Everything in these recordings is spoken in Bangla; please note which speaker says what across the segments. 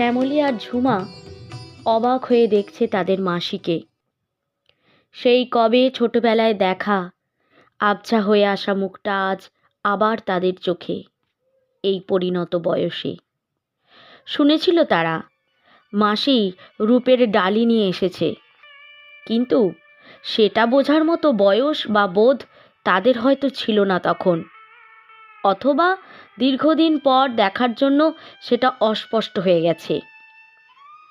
Speaker 1: শ্যামলী আর ঝুমা অবাক হয়ে দেখছে তাদের মাসিকে। সেই কবে ছোটবেলায় দেখা, আবছা হয়ে আসা মুখটা আজ আবার তাদের চোখে, এই পরিণত বয়সে। শুনেছিল তারা, মাসি রূপের ডালি নিয়ে এসেছে। কিন্তু সেটা বোঝার মতো বয়স বা বোধ তাদের হয়তো ছিল না তখন। অথবা দীর্ঘদিন পর দেখার জন্য সেটা অস্পষ্ট হয়ে গেছে।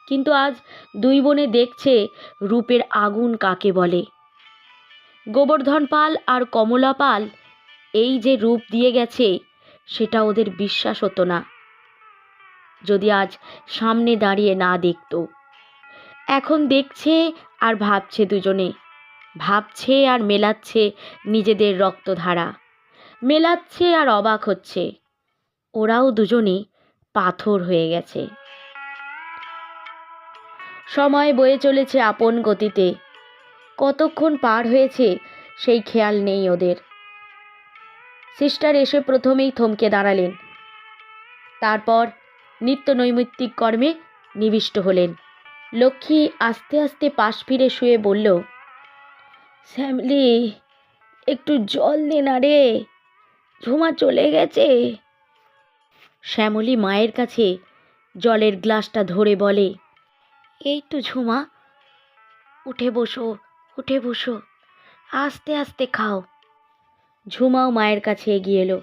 Speaker 1: কিন্তু আজ দুই বোনে দেখছে রূপের আগুন কাকে বলে। গোবর্ধন পাল আর কমলা পাল এই যে রূপ দিয়ে গেছে, সেটা ওদের বিশ্বাস হতো না। যদি আজ সামনে দাঁড়িয়ে না দেখতো। এখন দেখছে আর ভাবছে দুজনে। ভাবছে আর মেলাচ্ছে নিজেদের রক্তধারা। মেলাচ্ছে আর অবাক হচ্ছে। ওরাও দুজনে পাথর হয়ে গেছে। সময় বয়ে চলেছে আপন গতিতে। কতক্ষণ পার হয়েছে সেই খেয়াল নেই ওদের। সিস্টার এসে প্রথমেই থমকে দাঁড়ালেন। তারপর নিত্য নৈমিত্তিক কর্মে নিবিষ্ট হলেন। লক্ষ্মী আস্তে আস্তে পাশ ফিরে শুয়ে বলল, শ্যামলি, একটু জল দে না রে। ঝুমা চলে গেছে। শ্যামলী মায়ের কাছে জলের গ্লাসটা ধরে বলে, এই তো ঝুমা, উঠে বসো উঠে বসো, আস্তে আস্তে খাও। ঝুমাও মায়ের কাছে এগিয়ে এলো।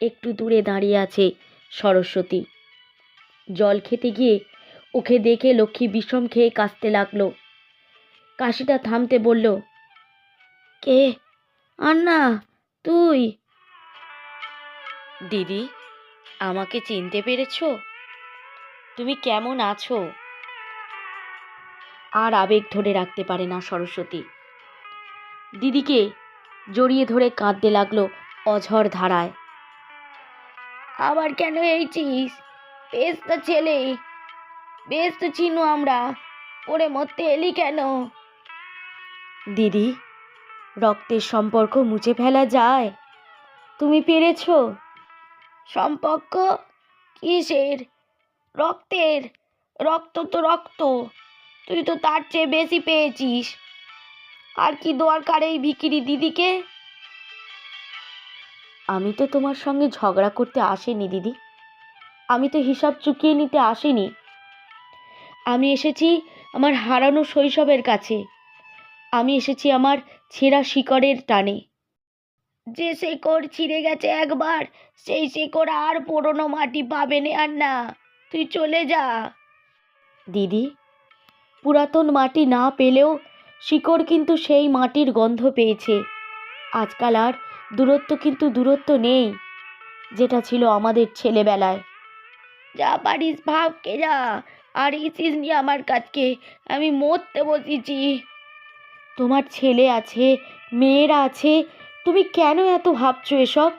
Speaker 1: একটু দূরে দাঁড়িয়ে আছে সরস্বতী। জল খেতে গিয়ে ওকে দেখে লক্ষ্মী বিষম খেয়ে কাশতে লাগল। কাশিটা থামতে বলল, কে? আন্না, তুই? দিদি, আমাকে চিনতে পেরেছ? তুমি কেমন আছো? আর আবেগ ধরে রাখতে পারে না সরস্বতী। দিদিকে জড়িয়ে ধরে কাঁদতে লাগল অঝর ধারায়। আবার কেন এইছিস বেশ তো ছেলে। বেশ তো চিনু আমরা। ওরে মরতে এলি কেন? দিদি, রক্তের সম্পর্ক মুছে ফেলা যায়। তুমি পেরেছ? সম্পর্ক কিসের? রক্তের। রক্ত তো রক্ত। তুই তো তার চেয়ে বেশি পেয়েছিস। আর কি দরকার এই ভিকিরি দিদিকে? আমি তো তোমার সঙ্গে ঝগড়া করতে আসিনি, দিদি। আমি তো হিসাব চুকিয়ে নিতে আসিনি। আমি এসেছি আমার হারানো শৈশবের কাছে। আমি এসেছি আমার ছেঁড়া শিকড়ের টানে। যে শেকড় ছিঁড়ে গেছে একবার সেই শেকড় আর পুরনো মাটি পাবে না আর না তুই চলে যা। দিদি পুরাতন মাটি না পেলেও শিকড় কিন্তু সেই মাটির গন্ধ পেয়েছে। আজকাল আর দূরত্ব কিন্তু দূরত্ব নেই যেটা ছিল আমাদের ছেলেবেলায়। যা পারিস ভাবকে যা আর ইসিস নি আমার কাছকে আমি মরতে বসেছি। তোমার ছেলে আছে মেয়েরা আছে তুমি কেন এত ভাবছ এসব?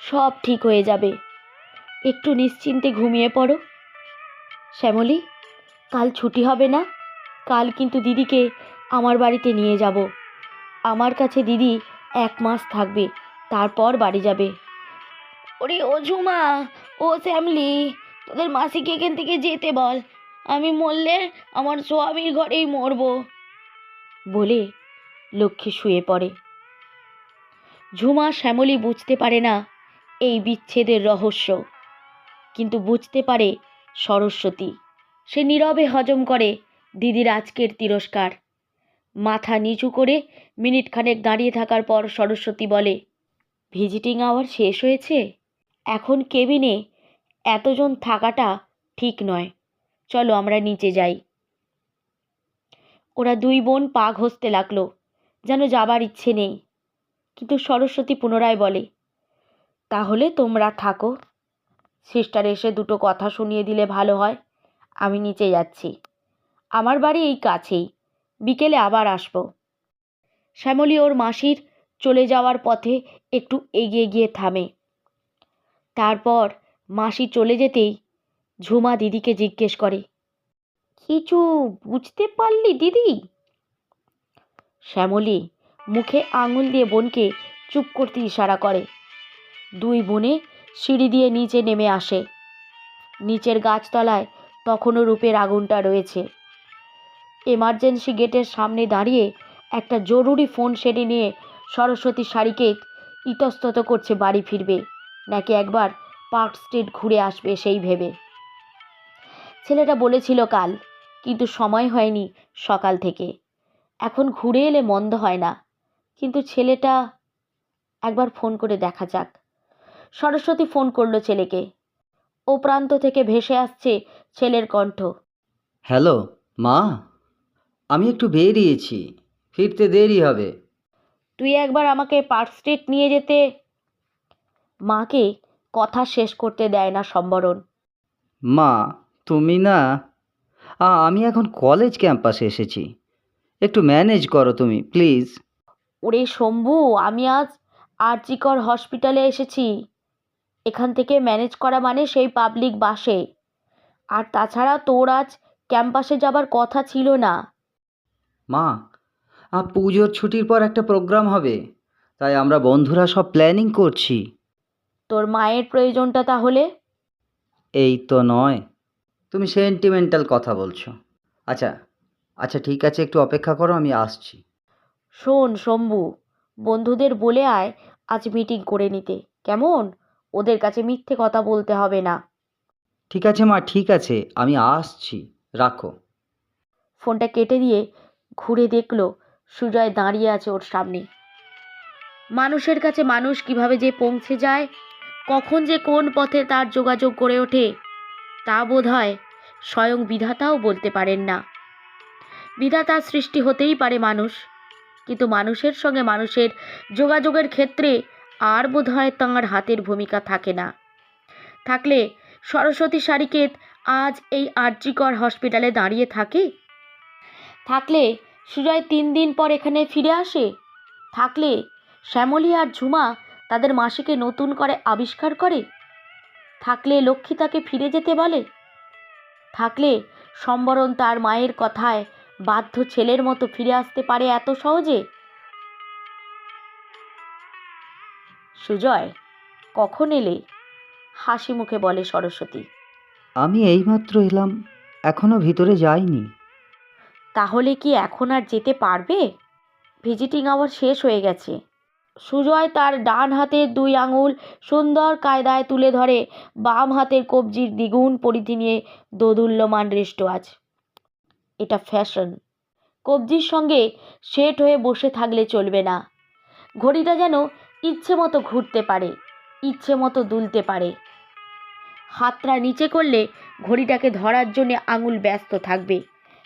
Speaker 1: সব ঠিক হয়ে যাবে। একটু নিশ্চিন্তে ঘুমিয়ে পড়ো। শ্যামলী, কাল ছুটি হবে না? কাল কিন্তু দিদিকে আমার বাড়িতে নিয়ে যাব। আমার কাছে দিদি এক মাস থাকবে, তারপর বাড়ি যাবে। ওরে ও ঝুমা ও শ্যামলি, তোদের মাসিকে এখান থেকে যেতে বল। আমি মরলে আমার স্বামীর ঘরেই মরবো। বলে লক্ষ্মী শুয়ে পড়ে। ঝুমা শ্যামলী বুঝতে পারে না এই বিচ্ছেদের রহস্য। কিন্তু বুঝতে পারে সরস্বতী। সে নীরবে হজম করে দিদির আজকের তিরস্কার। মাথা নিচু করে মিনিট খানেক দাঁড়িয়ে থাকার পর সরস্বতী বলে, ভিজিটিং আওয়ার শেষ হয়েছে? এখন কেবিনে এতজন থাকাটা ঠিক নয়। চলো আমরা নিচে যাই। ওরা দুই বোন পা ঘষতে লাগল, যেন যাবার ইচ্ছে নেই। কিন্তু সরস্বতী পুনরায় বলে, তাহলে তোমরা থাকো। সিস্টার এসে দুটো কথা শুনিয়ে দিলে ভালো হয়। আমি নিচে যাচ্ছি। আমার বাড়ি এই কাছেই। বিকেলে আবার আসব। শ্যামলী ওর মাসির চলে যাওয়ার পথে একটু এগিয়ে গিয়ে থামে। তারপর মাসি চলে যেতেই ঝুমা দিদিকে জিজ্ঞেস করে, কিছু বুঝতে পারলি দিদি? শ্যামলী মুখে আঙুল দিয়ে বোনকে চুপ করতে ইশারা করে। দুই বোনে সিঁড়ি দিয়ে নিচে নেমে আসে। নিচের গাছতলায় তখনও রূপের আগুনটা রয়েছে। এমার্জেন্সি গেটের সামনে দাঁড়িয়ে একটা জরুরি ফোন সেরে নিয়ে সরস্বতী শাড়িকে ইতস্তত করছে বাড়ি ফিরবে, নাকি একবার পার্ক স্ট্রিট ঘুরে আসবে সেই ভেবে। ছেলেটা বলেছিল কাল, কিন্তু সময় হয়নি সকাল থেকে। এখন ঘুরে এলে মন্দ হয় না। কিন্তু ছেলেটা একবার ফোন করে দেখা যাক। সরস্বতী ফোন করল ছেলেকে। ও প্রান্ত থেকে ভেসে আসছে ছেলের কণ্ঠ।
Speaker 2: হ্যালো মা আমি একটু বেরিয়েছি। ফিরতে দেরি হবে।
Speaker 1: তুই একবার আমাকে পার্ক স্ট্রিট নিয়ে যেতে। মাকে কথা শেষ করতে দেয় না সম্বরণ।
Speaker 2: মা তুমি না আমি এখন কলেজ ক্যাম্পাসে এসেছি। একটু ম্যানেজ করো তুমি প্লিজ।
Speaker 1: ওরে শম্ভু আমি আজ আরজিকর হসপিটালে এসেছি। এখান থেকে ম্যানেজ করা মানে সেই পাবলিক বাসে। আর তাছাড়া তোর আজ ক্যাম্পাসে যাবার কথা ছিল না।
Speaker 2: মা আ, পুজোর ছুটির পর একটা প্রোগ্রাম হবে তাই আমরা বন্ধুরা সব প্ল্যানিং করছি।
Speaker 1: তোর মায়ের প্রয়োজনটা তাহলে?
Speaker 2: এই তো নয়। তুমি সেন্টিমেন্টাল কথা বলছো। আচ্ছা আচ্ছা ঠিক আছে একটু অপেক্ষা করো আমি আসছি।
Speaker 1: শোন শম্ভু বন্ধুদের বলে আয় আজ মিটিং করে নিতে। কেমন? ওদের কাছে মিথ্যে কথা বলতে হবে না।
Speaker 2: ঠিক আছে মা ঠিক আছে। আমি আসছি। রাখো।
Speaker 1: ফোনটা কেটে দিয়ে ঘুরে দেখল সুজয় দাঁড়িয়ে আছে ওর সামনে। মানুষের কাছে মানুষ কীভাবে যে পৌঁছে যায় কখন যে কোন পথে তার যোগাযোগ করে ওঠে তা বোধ হয় স্বয়ং বিধাতাও বলতে পারেন না। বিধাতার সৃষ্টি হতেই পারে মানুষ। কিন্তু মানুষের সঙ্গে মানুষের যোগাযোগের ক্ষেত্রে আর বোধ হয় তাঁর হাতের ভূমিকা থাকে না। থাকলে সরস্বতী সারিকেত আজ এই আর্যিকর হসপিটালে দাঁড়িয়ে থাকে? থাকলে সুজয় তিন দিন পর এখানে ফিরে আসে? থাকলে শ্যামলী আর ঝুমা তাদের মাসিকে নতুন করে আবিষ্কার করে? থাকলে লক্ষ্মী তাকে ফিরে যেতে বলে? থাকলে সম্বরণ তার মায়ের কথায় বাধ্য ছেলের মতো ফিরে আসতে পারে এত সহজে? সুজয় কখন এলে? হাসি মুখে বলে সরস্বতী।
Speaker 2: আমি এইমাত্র এলাম এখনও ভিতরে যাইনি।
Speaker 1: তাহলে কি এখন আর যেতে পারবে? ভিজিটিং আওয়ার শেষ হয়ে গেছে। সুজয় তার ডান হাতের দুই আঙুল সুন্দর কায়দায় তুলে ধরে বাম হাতের কবজির দ্বিগুণ পরিধি নিয়ে দোদুল্যমান রেস্ট আজ এটা ফ্যাশন কবজির সঙ্গে সেট হয়ে বসে থাকলে চলবে না। ঘড়িটা যেন ইচ্ছে মতো ঘুরতে পারে, ইচ্ছে মতো দুলতে পারে। হাতটা নিচে করলে ঘড়িটাকে ধরার জন্য আঙুল ব্যস্ত থাকবে।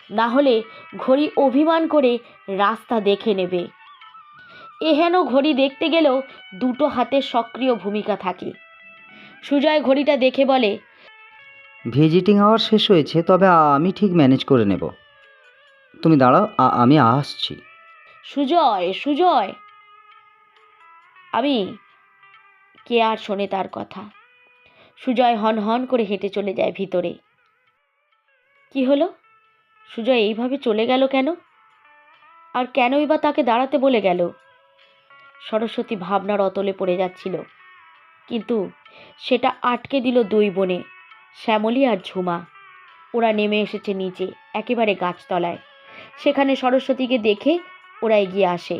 Speaker 1: না হলে ঘড়ি অভিমান করে রাস্তা দেখে নেবে। এহেন ঘড়ি দেখতে গেলেও দুটো হাতের সক্রিয় ভূমিকা থাকে। সুজয় ঘড়িটা দেখে বলে
Speaker 2: ভিজিটিং আওয়ার শেষ হয়েছে, তবে আমি ঠিক ম্যানেজ করে নেব। তুমি দাঁড়াও আমি আসছি।
Speaker 1: সুজয় সুজয়। আমি কে আর শোনে তার কথা? সুজয় হন হন করে হেঁটে চলে যায় ভিতরে। কি হলো? সুজয় এইভাবে চলে গেল কেন? আর কেনই বা তাকে দাঁড়াতে বলে গেল? সরস্বতী ভাবনার অতলে পড়ে যাচ্ছিল। কিন্তু সেটা আটকে দিল দুই বোনে। শ্যামলী আর ঝুমা। ওরা নেমে এসেছে নিচে, একেবারে গাছতলায়। সেখানে সরস্বতীকে দেখে ওরা এগিয়ে আসে।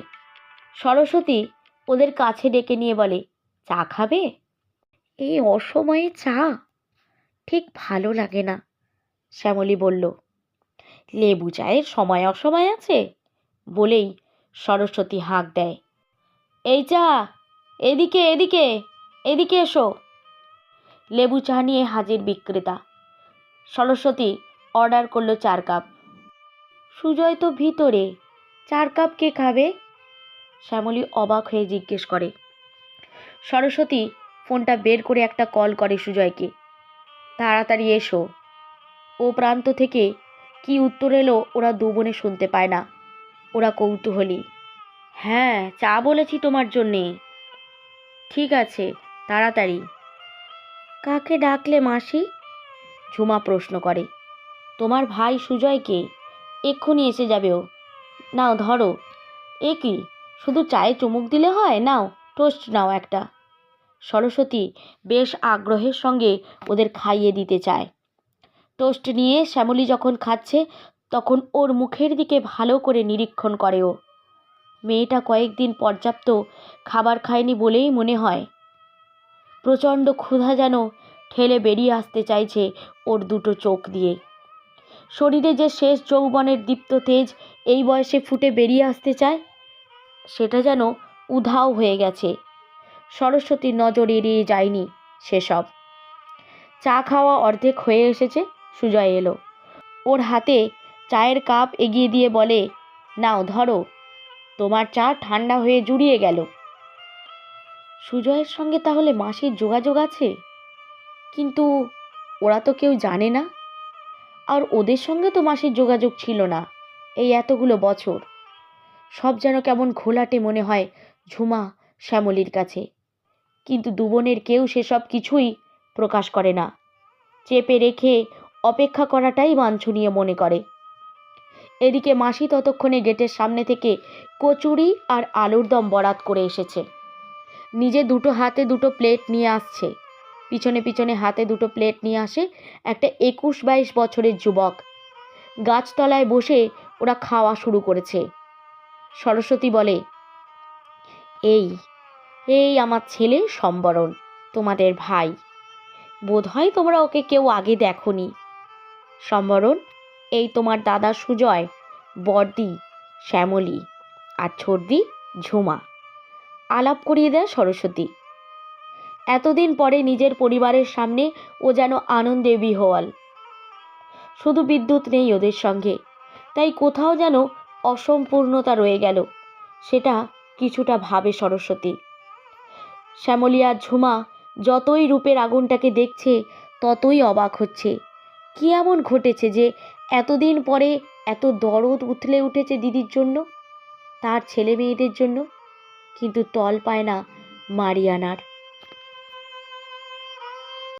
Speaker 1: সরস্বতী ওদের কাছে ডেকে নিয়ে বলে, চা খাবে? এই অসময়ে চা। ঠিক ভালো লাগে না, শ্যামলী বলল। লেবু চায়ের সময় অসময় আছে? বলেই সরস্বতী হাঁক দেয়। এই চা, এদিকে এদিকে এদিকে এসো। লেবু চা নিয়ে হাজির বিক্রেতা। সরস্বতী অর্ডার করল চার কাপ। সুজয় তো ভিতরে, চার কাপ কে খাবে? শ্যামলী অবাক হয়ে জিজ্ঞেস করে। সরস্বতী ফোনটা বের করে একটা কল করে সুজয়কে। তাড়াতাড়ি এসো। ও প্রান্ত থেকে কি উত্তর এলো ওরা দু বোনে শুনতে পায় না। ওরা কৌতূহলী। হ্যাঁ চা বলেছি তোমার জন্যে। ঠিক আছে, তাড়াতাড়ি। কাকে ডাকলে মাসি? ঝুমা প্রশ্ন করে। তোমার ভাই সুজয়কে এক্ষুনি এসে যাবে ও। নাও ধরো। এ কি, শুধু চায়ে চুমুক দিলে হয়? নাও, টোস্ট নাও একটা। সরস্বতী বেশ আগ্রহের সঙ্গে ওদের খাইয়ে দিতে চায়। টোস্ট নিয়ে শ্যামলী যখন খাচ্ছে, তখন ওর মুখের দিকে ভালো করে নিরীক্ষণ করে ও। মেয়েটা কয়েকদিন পর্যাপ্ত খাবার খায়নি বলেই মনে হয়। প্রচণ্ড ক্ষুধা যেন ঠেলে বেরিয়ে আসতে চাইছে ওর দুটো চোখ দিয়ে। শরীরে যে শেষ যৌবনের দীপ্ত তেজ এই বয়সে ফুটে বেরিয়ে আসতে চায়, সেটা যেন উধাও হয়ে গেছে। সরস্বতীর নজর এড়িয়ে যায়নি সেসব। চা খাওয়া অর্ধেক হয়ে এসেছে, সুজয় এলো। ওর হাতে চায়ের কাপ এগিয়ে দিয়ে বলে, নাও ধরো। তোমার চা ঠান্ডা হয়ে জুড়িয়ে গেল। সুজয়ের সঙ্গে তাহলে মাসির যোগাযোগ আছে? কিন্তু ওরা তো কেউ জানে না। আর ওদের সঙ্গে তো মাসির যোগাযোগ ছিল না এই এতগুলো বছর। সব যেন কেমন ঘোলাটে মনে হয় ঝুমা শ্যামলীর কাছে। কিন্তু দুবনের কেউ সেসব কিছুই প্রকাশ করে না। চেপে রেখে অপেক্ষা করাটাই বাঞ্ছনীয় মনে করে। এদিকে মাসি ততক্ষণে গেটের সামনে থেকে কচুরি আর আলুর দম বরাত করে এসেছে। নিজে দুটো হাতে দুটো প্লেট নিয়ে আসছে। পিছনে পিছনে হাতে দুটো প্লেট নিয়ে আসে একটা একুশ বাইশ বছরের যুবক। গাছতলায় বসে ওরা খাওয়া শুরু করেছে। সরস্বতী বলে, এই এই আমার ছেলে সম্বরণ, তোমাদের ভাই। বোধহয় তোমরা ওকে কেউ আগে দেখনি। সম্বরণ, এই তোমার দাদা সুজয় বর্দি শ্যামলী, আর ছর্দি ঝুমা। আলাপ করিয়ে দেয় সরস্বতী। এতদিন পরে নিজের পরিবারের সামনে ও যেন আনন্দে বিহওয়াল শুধু বিদ্যুৎ নেই ওদের সঙ্গে, তাই কোথাও যেন অসম্পূর্ণতা রয়ে গেল, সেটা কিছুটা ভাবে সরস্বতী। শ্যামলী আর ঝুমা যতই রূপের আগুনটাকে দেখছে, ততই অবাক হচ্ছে। কী এমন ঘটেছে যে এতদিন পরে এত দরদ উথলে উঠেছে দিদির জন্য? তার ছেলে মেয়েদের জন্য? কিন্তু তল পায় না মারিয়ানার।